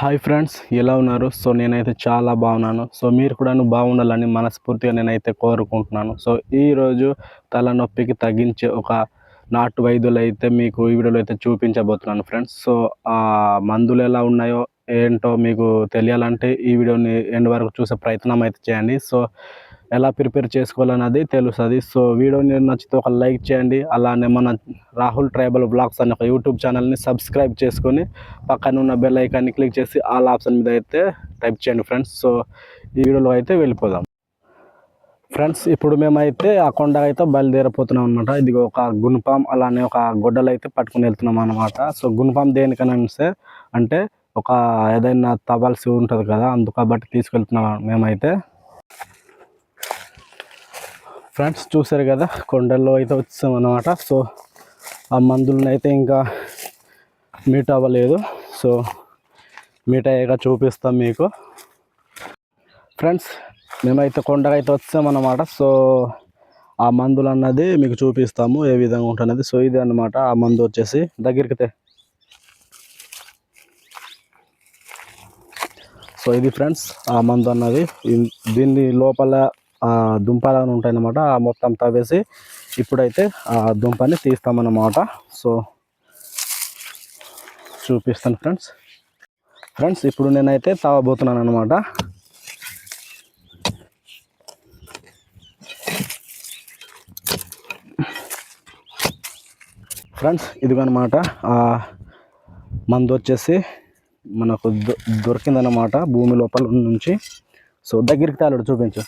Hi friends ఎలా ఉన్నారు? So నేనైతే చాలా బాగున్నాను. సో మీరు కూడా బాగుండాలని మనస్ఫూర్తిగా నేనైతే కోరుకుంటున్నాను. సో ఈరోజు తలనొప్పికి తగ్గించే ఒక నాటు వైద్యులు అయితే మీకు ఈ వీడియోలో అయితే చూపించబోతున్నాను ఫ్రెండ్స్. సో ఆ మందులు ఎలా ఉన్నాయో ఏంటో మీకు తెలియాలంటే ఈ వీడియోని ఎండ్ వరకు చూసే ప్రయత్నం అయితే చేయండి. సో ఎలా ప్రిపేర్ చేసుకోవాలన్నది తెలుస్తుంది. సో వీడియోని నచ్చితే ఒక లైక్ చేయండి. అలానే మన రాహుల్ ట్రైబల్ బ్లాగ్స్ అనే ఒక యూట్యూబ్ ఛానల్ని సబ్స్క్రైబ్ చేసుకొని పక్కన ఉన్న బెల్ ఐకాన్ని క్లిక్ చేసి ఆల్ ఆప్షన్ మీద అయితే టైప్ చేయండి ఫ్రెండ్స్. సో ఈ వీడియోలో అయితే వెళ్ళిపోదాం. ఫ్రెండ్స్ ఇప్పుడు మేమైతే ఆ కొండ అయితే బయలుదేరిపోతున్నాం అనమాట ఇది ఒక గుణపాం అలానే ఒక గొడ్డలు అయితే పట్టుకుని వెళ్తున్నాం అనమాట సో గుణపాం దేనికనంటే అంటే అంటే ఒక ఏదైనా తవ్వాల్సి ఉంటుంది కదా అందుకబట్టి కాబట్టి తీసుకెళ్తున్నాం మేమైతే. ఫ్రెండ్స్ చూసారు కదా కొండల్లో అయితే వచ్చాం అనమాట సో ఆ మందులను అయితే ఇంకా మీట్ అవ్వలేదు. సో మీట్ అయ్యాక చూపిస్తాం మీకు. ఫ్రెండ్స్ మేమైతే కొండకు అయితే వచ్చామన్నమాట. సో ఆ మందులు అన్నది మీకు చూపిస్తాము ఏ విధంగా ఉంటున్నది. సో ఇది అన్నమాట. ఆ మందు వచ్చేసి దగ్గరికి సో ఇది ఫ్రెండ్స్ ఆ మందు అన్నది. దీన్ని లోపల దుంపలు ఉంటాయి అన్నమాట ఆ మొత్తం తవ్వేసి ఇప్పుడైతే ఆ దుంపని తీస్తామన్నమాట. సో చూపిస్తాను ఫ్రెండ్స్. ఫ్రెండ్స్ ఇప్పుడు నేనైతే తవ్వబోతున్నాను అనమాట ఫ్రెండ్స్ ఇదిగనమాట. మందు వచ్చేసి మనకు దొ దొరికిందన్నమాట భూమి లోపల నుంచి. సో దగ్గరికి తాళడు చూపించు.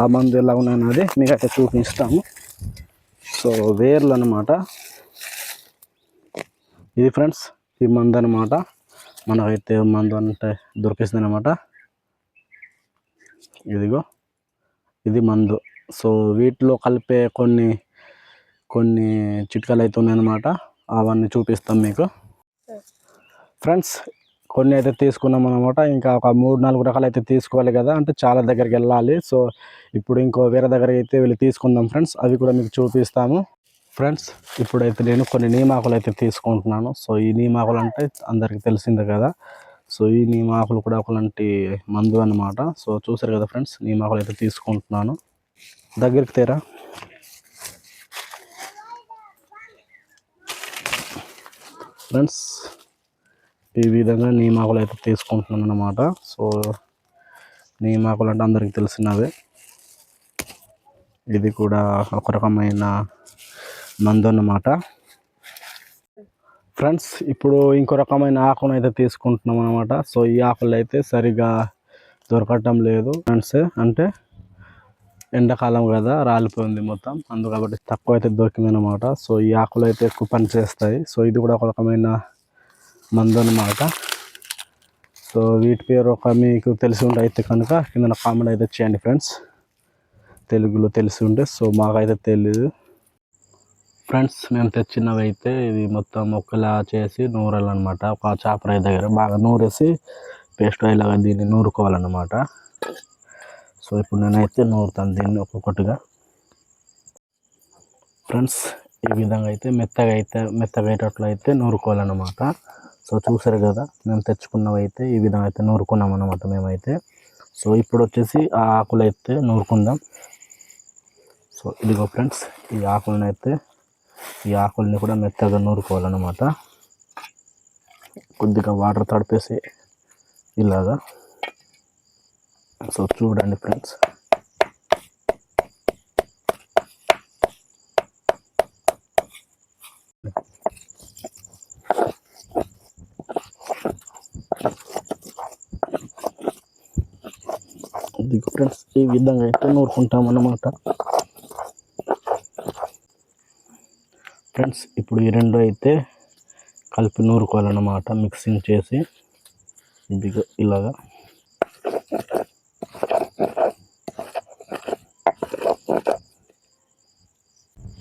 ఆ మందు ఎలా ఉన్నది మీకు అయితే చూపిస్తాము. సో వేర్లు అనమాట ఇది ఫ్రెండ్స్ ఈ మందు అనమాట మనకైతే మందు అంటే దొరికిస్తుంది అనమాట ఇదిగో ఇది మందు. సో వీటిలో కలిపే కొన్ని కొన్ని చిట్కాలు అయితే ఉన్నాయన్నమాట. అవన్నీ చూపిస్తాం మీకు. ఫ్రెండ్స్ కొన్ని అయితే తీసుకున్నాం అనమాట ఇంకా ఒక మూడు నాలుగు రకాలు అయితే తీసుకోవాలి కదా అంటే చాలా దగ్గరికి వెళ్ళాలి. సో ఇప్పుడు ఇంకో వేరే దగ్గరికి అయితే వెళ్ళి తీసుకుందాం ఫ్రెండ్స్. అవి కూడా మీకు చూపిస్తాము. ఫ్రెండ్స్ ఇప్పుడైతే నేను కొన్ని నీమాకులు అయితే తీసుకుంటున్నాను. సో ఈ నీమాకులు అంటే అందరికీ తెలిసిందే కదా. సో ఈ నీమాకులు కూడా ఒకలాంటి మందు అన్నమాట. సో చూసారు కదా ఫ్రెండ్స్ నీమాకులు అయితే తీసుకుంటున్నాను. దగ్గరికి తీరా. ఫ్రెండ్స్ ఈ విధంగా నీమాకులు అయితే తీసుకుంటున్నాను అనమాట సో నీమాకులు అంటే అందరికీ తెలిసినవే. ఇది కూడా ఒక రకమైన మందు అన్నమాట. ఫ్రెండ్స్ ఇప్పుడు ఇంకో రకమైన ఆకును అయితే తీసుకుంటున్నాం అనమాట సో ఈ ఆకులు అయితే సరిగా దొరకటం లేదు ఫ్రెండ్స్. అంటే ఎండాకాలం కదా రాలిపోయింది మొత్తం. అందు కాబట్టి తక్కువ అయితే దొరికిందనమాట సో ఈ ఆకులు అయితే ఎక్కువ పని చేస్తాయి సో ఇది కూడా ఒక రకమైన మందు అనమాట సో వీటి పేరు ఒక మీకు తెలిసి ఉంటే అయితే కనుక కింద కామెంట్ అయితే చేయండి ఫ్రెండ్స్. తెలుగులో తెలిసి ఉంటే సో మాకైతే తెలియదు ఫ్రెండ్స్ మేము తెచ్చినవి అయితే ఇది మొత్తం ఒక్కలా చేసి నూరాలన్నమాట. ఒక చాపరాయి దగ్గర బాగా నూరేసి పేస్ట్ అయ్యేలాగా దీన్ని నూరుకోవాలన్నమాట. సో ఇప్పుడు నేనైతే నూరుతాను దీన్ని ఒక్కొక్కటిగా. ఫ్రెండ్స్ ఈ విధంగా అయితే మెత్తగా అయితే మెత్తగా అయ్యేటట్లు అయితే నూరుకోవాలన్నమాట. సో చూసారు కదా మేము తెచ్చుకున్నవి అయితే ఈ విధంగా అయితే నూరుకున్నాం అన్నమాట మేమైతే. సో ఇప్పుడు వచ్చేసి ఆ ఆకులు అయితే నూరుకుందాం. సో ఇదిగో ఫ్రెండ్స్ ఈ ఆకులను అయితే ఈ ఆకుల్ని కూడా మెత్తగా నూరుకోవాలన్నమాట. కొద్దిగా వాటర్ తడిపేసి ఇలాగా. సో చూడండి ఫ్రెండ్స్. ఇది ఫ్రెండ్స్ ఈ విధంగా అయితే నూరుకుంటాం అన్నమాట ఫ్రెండ్స్ ఇప్పుడు ఈ రెండు అయితే కలిపి నూరుకోవాలన్నమాట మిక్సింగ్ చేసి ఇదిగో ఇలాగా.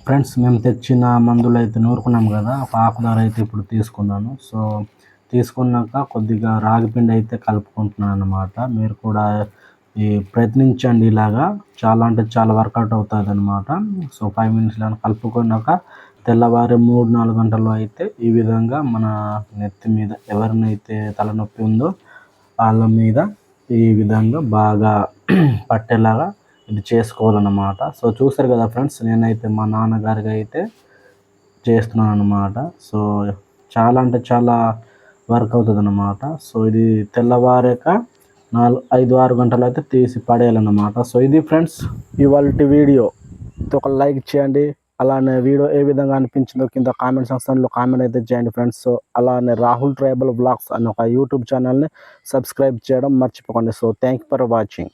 ఫ్రెండ్స్ మేము తెచ్చిన మందులు అయితే నూరుకున్నాం కదా ఒక ఆకుదార అయితే ఇప్పుడు తీసుకున్నాను. సో తీసుకున్నాక కొద్దిగా రాగిపిండి అయితే కలుపుకుంటున్నాను అన్నమాట మీరు కూడా ఈ ప్రయత్నించండి ఇలాగా. చాలా అంటే చాలా వర్కౌట్ అవుతుంది అనమాట సో ఫైవ్ మినిట్స్ ఇలా కలుపుకున్నాక తెల్లవారి మూడు నాలుగు గంటల్లో అయితే ఈ విధంగా మన నెత్తి మీద ఎవరినైతే తలనొప్పి ఉందో వాళ్ళ మీద ఈ విధంగా బాగా పట్టేలాగా ఇది చేసుకోవాలన్నమాట. సో చూసారు కదా ఫ్రెండ్స్ నేనైతే మా నాన్నగారికి అయితే చేస్తున్నాను అనమాట సో చాలా అంటే చాలా వర్క్ అవుతుంది అన్నమాట సో ఇది తెల్లవారాక నాలుగు ఐదు ఆరు గంటలు అయితే తీసి పడేయాలన్నమాట. సో ఇది ఫ్రెండ్స్ ఇవాళ వీడియో. ఒక లైక్ చేయండి. అలానే వీడియో ఏ విధంగా అనిపించిందో కింద కామెంట్ సెక్షన్లో కామెంట్ అయితే చేయండి ఫ్రెండ్స్. సో అలానే రాహుల్ ట్రైబల్ బ్లాగ్స్ అనే ఒక యూట్యూబ్ ఛానల్ని సబ్స్క్రైబ్ చేయడం మర్చిపోకండి. So thank for watching.